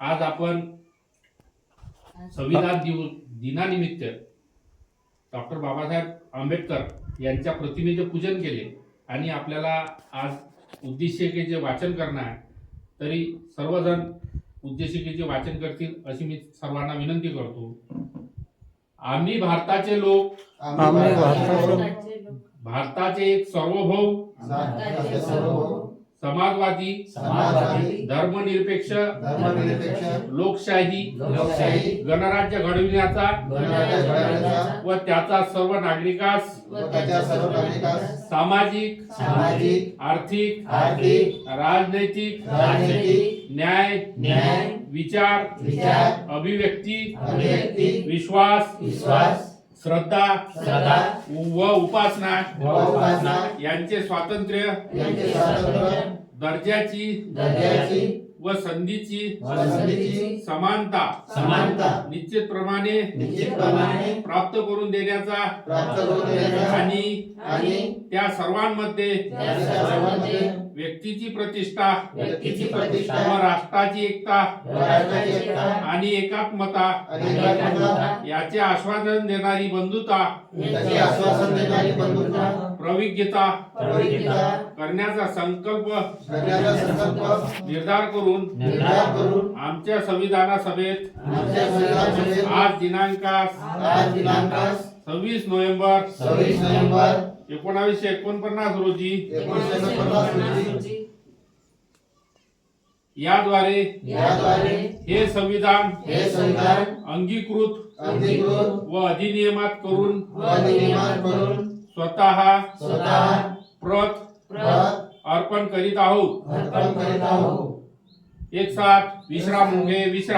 आज आपण संविधान दिवस दिनानिमित्त डॉक्टर बाबासाहेब आंबेडकर यांच्या प्रतिमेचे पूजन केले आणि आपल्याला आज उद्देशिकेचे वाचन करणार आहे तरी सर्वजण उद्देशिकेचे वाचन करतील अशी मी सर्वांना विनंती करतो. आम्ही भारताचे लोक. आम्ही भारताचे भारताचे एक सार्वभौम. समाजवादी समाजवादी धर्मनिरपेक्ष धर्मनिरपेक्ष लोकशाही लोकशाही गणराज्य घडविण्याचा व त्याचा सर्व नागरिकास सामाजिक सामाजिक आर्थिक आर्थिक राजनैतिक राजनैतिक न्याय न्याय विचार विचार अभिव्यक्ती अभिव्यक्ती विश्वास विश्वास श्रद्धा श्रद्धा व उपासना यांचे स्वातंत्र्य यांचे स्वातंत्र्य दर्जाची दर्जाची व संधीची समानता समानता निश्चितप्रमाणे निश्चितप्रमाणे प्राप्त करून देण्याचा प्राप्त करून देण्याचा आणि आणि त्या सर्वांमध्ये व्यक्तीची प्रतिष्ठा व्यक्तीची प्रतिष्ठा राष्ट्राची एकता व राष्ट्राची एकता आणि एकात्मता याचे आश्वासन देणारी बंधुता आश्वासन देणारी बंधुता प्रविज्ञता करण्याचा संकल्प निर्धार करून आमच्या संविधान सभेत आज दिनांकास सव्वीस नोव्हेंबर. सव्वीस नोव्हेंबर. एकोणावीसशे एकोणपन्नास रोजी. एकोणीसशे पन्नास रोजी. याद्वारे याद्वारे हे संविधान हे संविधान अंगीकृत अधिकृत व अधिनियमात करून व अधिनियमात करून स्वतः स्वतः प्रत प्रत अर्पण करीत आहोत. अर्पण करीत आहोत. एक साथ विश्राम मुंगे विश्राम.